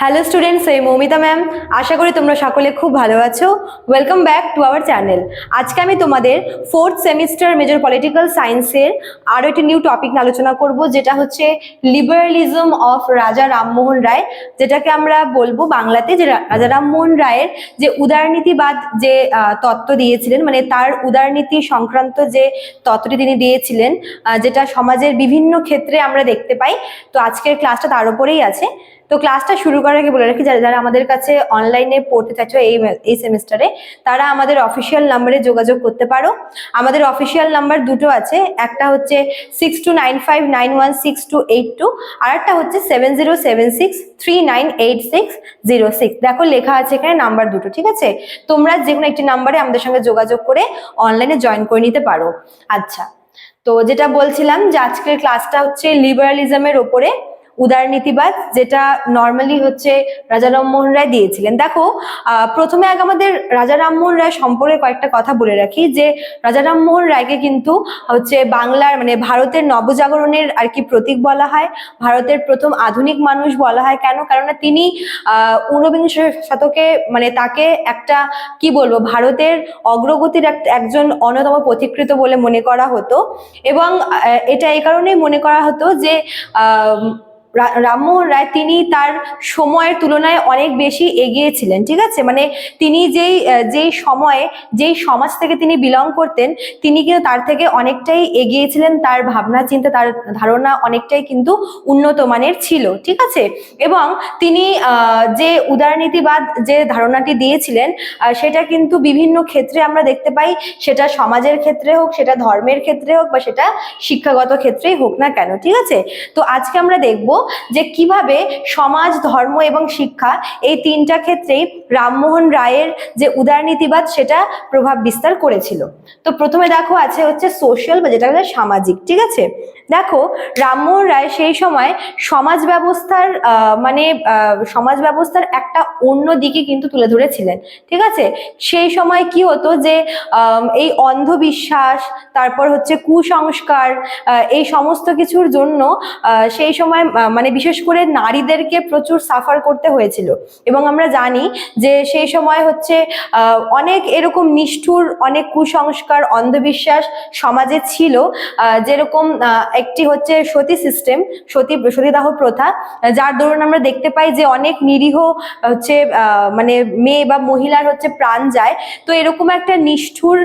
Hello students এই Moumita ma'am আশা করি তোমরা সকলে খুব ভালো আছো। Welcome back to our channel আজকে আমি তোমাদের ফোর্থ সেমিস্টার মেজর পলিটিক্যাল সায়েন্সের আরও একটি নিউ টপিক নিয়ে আলোচনা করব, যেটা হচ্ছে লিবারালিজম অফ রাজা রামমোহন রায়, যেটাকে আমরা বলব বাংলাতে যে রাজা রামমোহন রায়ের যে উদারনীতিবাদ যে তত্ত্ব দিয়েছিলেন মানে তার উদারনীতি সংক্রান্ত যে তত্ত্বটি তিনি দিয়েছিলেন যেটা সমাজের বিভিন্ন ক্ষেত্রে আমরা দেখতে পাই। তো আজকের ক্লাসটা তার উপরেই আছে। তো ক্লাসটা শুরু করার আগে বলে রাখি, যারা যারা আমাদের কাছে অনলাইনে পড়তে চাইছো এই এই সেমিস্টারে তারা আমাদের অফিসিয়াল নাম্বারে যোগাযোগ করতে পারো। আমাদের অফিসিয়াল নাম্বার দুটো আছে, একটা হচ্ছে six two nine five nine one six two eight two আর একটা হচ্ছে seven zero seven six three nine eight six zero six দেখো, লেখা আছে এখানে নাম্বার দুটো, ঠিক আছে? তোমরা যে কোনো একটি নাম্বারে আমাদের সঙ্গে যোগাযোগ করে অনলাইনে জয়েন করে নিতে পারো। আচ্ছা তো যেটা বলছিলাম যে আজকের ক্লাসটা হচ্ছে লিবারালিজমের ওপরে। উদারনীতিবাদ যেটা নর্মালি হচ্ছে রাজা রামমোহন রায় দিয়েছিলেন। দেখো প্রথমে আগে আমাদের রাজা রামমোহন রায় সম্পর্কে কয়েকটা কথা বলে রাখি, যে রাজা রামমোহন রায়কে কিন্তু হচ্ছে বাংলার মানে ভারতের নবজাগরণের আর কি প্রতীক বলা হয়, ভারতের প্রথম আধুনিক মানুষ বলা হয়। কেন? কেননা তিনি ঊনবিংশ শতকে মানে তাকে একটা, কি বলব, ভারতের অগ্রগতির এক- একজন অন্যতম পথিকৃত বলে মনে করা হতো। এবং এটা এই কারণেই মনে করা হতো যে রামমোহন রায় তিনি তার সময়ের তুলনায় অনেক বেশি এগিয়ে ছিলেন ঠিক আছে? মানে তিনি যেই যেই সময়ে, যেই সমাজ থেকে তিনি বিলং করতেন, তিনি কিন্তু তার থেকে অনেকটাই এগিয়েছিলেন, তার ভাবনা, চিন্তা, তার ধারণা অনেকটাই কিন্তু উন্নত মানের ছিল, ঠিক আছে? এবং তিনি যে উদারনীতিবাদ, যে ধারণাটি দিয়েছিলেন সেটা কিন্তু বিভিন্ন ক্ষেত্রে আমরা দেখতে পাই, সেটা সমাজের ক্ষেত্রে হোক, সেটা ধর্মের ক্ষেত্রে হোক বা সেটা শিক্ষাগত ক্ষেত্রেই হোক না কেন, ঠিক আছে? তো আজকে আমরা দেখব যে কীভাবে সমাজ, ধর্ম এবং শিক্ষা এই তিনটা ক্ষেত্রেই রামমোহন রায়ের যে উদারনীতিবাদ সেটা প্রভাব বিস্তার করেছিল। তো প্রথমে দেখো আছে হচ্ছে সোশ্যাল বা যেটা সামাজিক, ঠিক আছে? দেখো, রামমোহন রায় সেই সময় সমাজ ব্যবস্থার মানে সমাজ ব্যবস্থার একটা অন্য দিকে কিন্তু তুলে ধরেছিলেন, ঠিক আছে? সেই সময় কি হতো যে এই অন্ধবিশ্বাস, তারপর হচ্ছে কুসংস্কার এই সমস্ত কিছুর জন্য সেই সময় মানে বিশেষ করে নারীদেরকে প্রচুর সাফার করতে হয়েছিল। এবং আমরা জানি যে সেই সময় হচ্ছে অনেক এরকম নিষ্ঠুর, অনেক কুসংস্কার, অন্ধবিশ্বাস সমাজে ছিল যেরকম একটি হচ্ছে সতী সিস্টেম সতী, সতীদাহ প্রথা, যার দরুন আমরা দেখতে পাই যে অনেক নিরীহ, হচ্ছে মানে মেয়ে বা মহিলার হচ্ছে প্রাণ যায়। তো এরকম একটা নিষ্ঠুর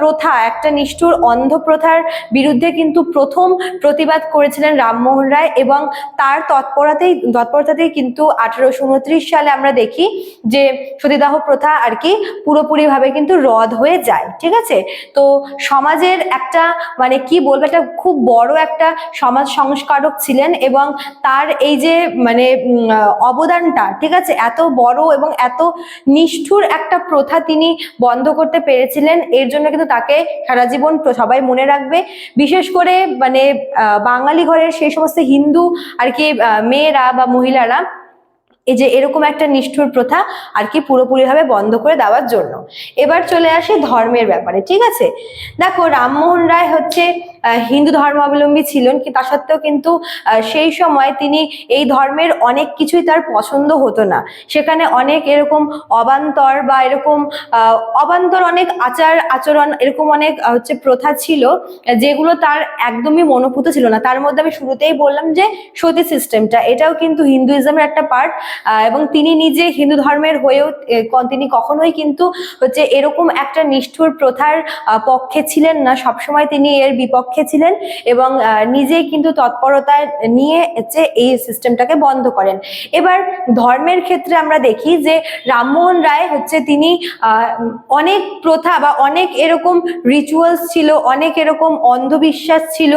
প্রথা, একটা নিষ্ঠুর অন্ধ প্রথার বিরুদ্ধে কিন্তু প্রথম প্রতিবাদ করেছিলেন রামমোহন রায় এবং তার তৎপরতাতেই তৎপরতাতেই কিন্তু আঠারোশো উনত্রিশ সালে আমরা দেখি যে সতীদাহ প্রথা আর কি পুরোপুরিভাবে কিন্তু রদ হয়ে যায়, ঠিক আছে? তো সমাজের একটা মানে কি বলব, একটা খুব বড় একটা সমাজ সংস্কারক ছিলেন এবং তার এই যে মানে অবদানটা, ঠিক আছে? এত বড় এবং এত নিষ্ঠুর একটা প্রথা তিনি বন্ধ করতে পেরেছিলেন, এর জন্য কিন্তু তাকে সারা জীবন সবাই মনে রাখবে। বিশেষ করে মানে বাঙালি ঘরের সেই সমস্ত হিন্দু আর কি মেয়েরা বা মহিলারা এই যে এরকম একটা নিষ্ঠুর প্রথা আর কি পুরোপুরিভাবে বন্ধ করে দেওয়ার জন্য। এবার চলে আসে ধর্মের ব্যাপারে, ঠিক আছে? দেখো, রামমোহন রায় হচ্ছে হিন্দু ধর্মাবলম্বী ছিলেন তা সত্ত্বেও কিন্তু সেই সময় তিনি এই ধর্মের অনেক কিছুই তার পছন্দ হতো না। সেখানে অনেক এরকম অবান্তর বা এরকম অবান্তর অনেক আচার আচরণ, এরকম অনেক হচ্ছে প্রথা ছিল, যেগুলো তার একদমই মনোভূত ছিল না। তার মধ্যে আমি শুরুতেই বললাম যে সতী সিস্টেমটা, এটাও কিন্তু হিন্দুইজমের একটা পার্ট এবং তিনি নিজে হিন্দু ধর্মের হয়েও তিনি কখনোই কিন্তু হচ্ছে এরকম একটা নিষ্ঠুর প্রথার পক্ষে ছিলেন না। সবসময় তিনি এর বিপক্ষে ছিলেন এবং নিজেই কিন্তু তৎপরতা নিয়ে এই সিস্টেমটাকে বন্ধ করেন। এবার ধর্মের ক্ষেত্রে আমরা দেখি যে রামমোহন রায় হচ্ছে তিনি অনেক প্রথা বা অনেক এরকম রিচুয়ালস ছিল, অনেক এরকম অন্ধবিশ্বাস ছিল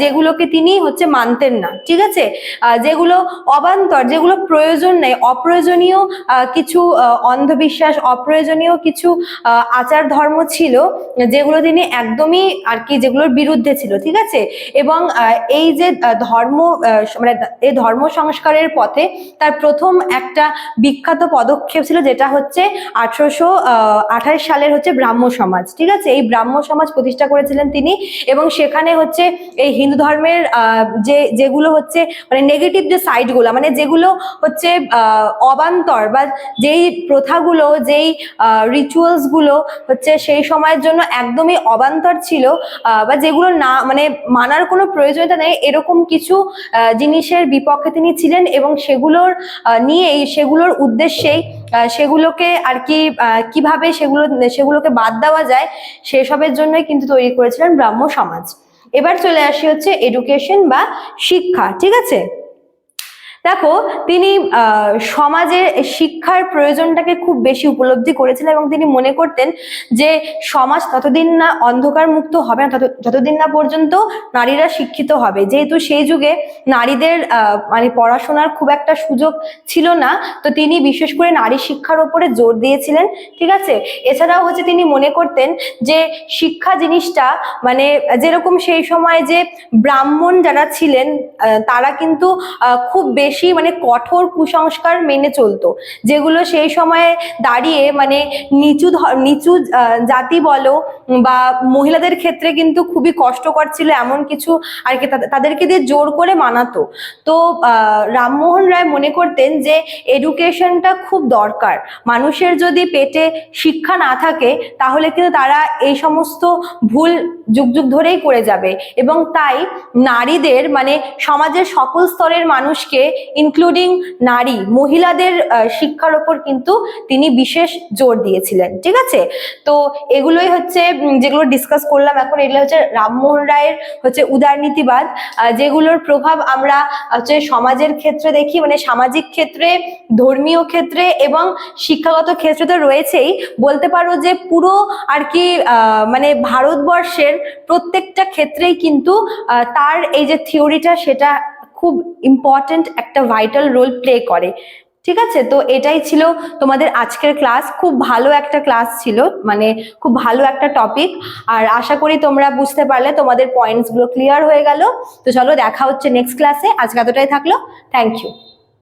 যেগুলোকে তিনি হচ্ছে মানতেন না, ঠিক আছে? যেগুলো অবান্তর, যেগুলো প্রয়োজন নেই, অপ্রয়োজনীয় কিছু অন্ধবিশ্বাস, অপ্রয়োজনীয় কিছু আচার ধর্ম ছিল, যেগুলো তিনি একদমই আর কি, যেগুলোর বিরুদ্ধে বিরুদ্ধে ছিল, ঠিক আছে? এবং এই যে ধর্ম মানে এই ধর্ম সংস্কারের পথে তার প্রথম একটা বিখ্যাত পদক্ষেপ ছিল যেটা হচ্ছে আঠারোশো আঠাশ সালের হচ্ছে ব্রাহ্ম সমাজ, ঠিক আছে? এই ব্রাহ্ম সমাজ প্রতিষ্ঠা করেছিলেন তিনি এবং সেখানে হচ্ছে এই হিন্দু ধর্মের যে, যেগুলো হচ্ছে মানে নেগেটিভ যে সাইডগুলো মানে যেগুলো হচ্ছে অবান্তর বা যেই প্রথাগুলো, যেই রিচুয়ালসগুলো হচ্ছে সেই সময়ের জন্য একদমই অবান্তর ছিল বা যেগুলো না মানে মানার কোনো প্রয়োজনীয়তা নেই, এরকম কিছু জিনিসের বিপক্ষে তিনি ছিলেন এবং সেগুলোর নিয়েই, সেগুলোর উদ্দেশ্যেই সেগুলোকে আর কি কীভাবে সেগুলো, সেগুলোকে বাদ দেওয়া যায়, সেসবের জন্যই কিন্তু তৈরি করেছিলেন ব্রাহ্ম সমাজ এবার চলে আসি হচ্ছে এডুকেশন বা শিক্ষা, ঠিক আছে? দেখো, তিনি সমাজে শিক্ষার প্রয়োজনটাকে খুব বেশি উপলব্ধি করেছিলেন এবং তিনি মনে করতেন যে সমাজ ততদিন না অন্ধকার মুক্ত হবে না যতদিন না পর্যন্ত নারীরা শিক্ষিত হবে। যেহেতু সেই যুগে নারীদের মানে পড়াশোনার খুব একটা সুযোগ ছিল না, তো তিনি বিশেষ করে নারী শিক্ষার ওপরে জোর দিয়েছিলেন, ঠিক আছে? এছাড়াও হচ্ছে তিনি মনে করতেন যে শিক্ষা জিনিসটা মানে যেরকম সেই সময় যে ব্রাহ্মণ যারা ছিলেন তারা কিন্তু খুব বেশি মানে কঠোর কুসংস্কার মেনে চলতো, যেগুলো সেই সময়ে দাঁড়িয়ে মানে নিচু নিচু জাতি বলো বা মহিলাদের ক্ষেত্রে কিন্তু খুবই কষ্টকর ছিল এমন কিছু আর কি তাদের- তাদেরকে দিয়ে জোর করে মানাতো। তো রামমোহন রায় মনে করতেন যে এডুকেশনটা খুব দরকার। মানুষের যদি পেটে শিক্ষা না থাকে, তাহলে কিন্তু তারা এই সমস্ত ভুল যুগ যুগ ধরেই করে যাবে। এবং তাই নারীদের মানে সমাজের সকল স্তরের মানুষকে ইনক্লুডিং নারী, মহিলাদের শিক্ষার ওপর কিন্তু তিনি বিশেষ জোর দিয়েছিলেন। ঠিক আছে? তো এগুলোই হচ্ছে যেগুলো ডিসকাস করলাম এখন, এগুলো হচ্ছে রামমোহন রায়ের হচ্ছে উদারনীতিবাদ যেগুলোর প্রভাব আমরা হচ্ছে সমাজের ক্ষেত্রে দেখি মানে সামাজিক ক্ষেত্রে, ধর্মীয় ক্ষেত্রে এবং শিক্ষাগত ক্ষেত্রে তো রয়েছেই। বলতে পারো যে পুরো আর কি মানে ভারতবর্ষের প্রত্যেকটা ক্ষেত্রেই কিন্তু তার এই যে থিওরিটা সেটা খুব ইম্পর্ট্যান্ট একটা ভাইটাল রোল প্লে করে। ঠিক আছে? তো এটাই ছিল তোমাদের আজকের ক্লাস খুব ভালো একটা ক্লাস ছিল মানে খুব ভালো একটা টপিক আর আশা করি তোমরা বুঝতে পারলে, তোমাদের পয়েন্টসগুলো ক্লিয়ার হয়ে গেল। তো চলো দেখা হচ্ছে নেক্সট ক্লাসে আজকে এতটাই থাকল। Thank you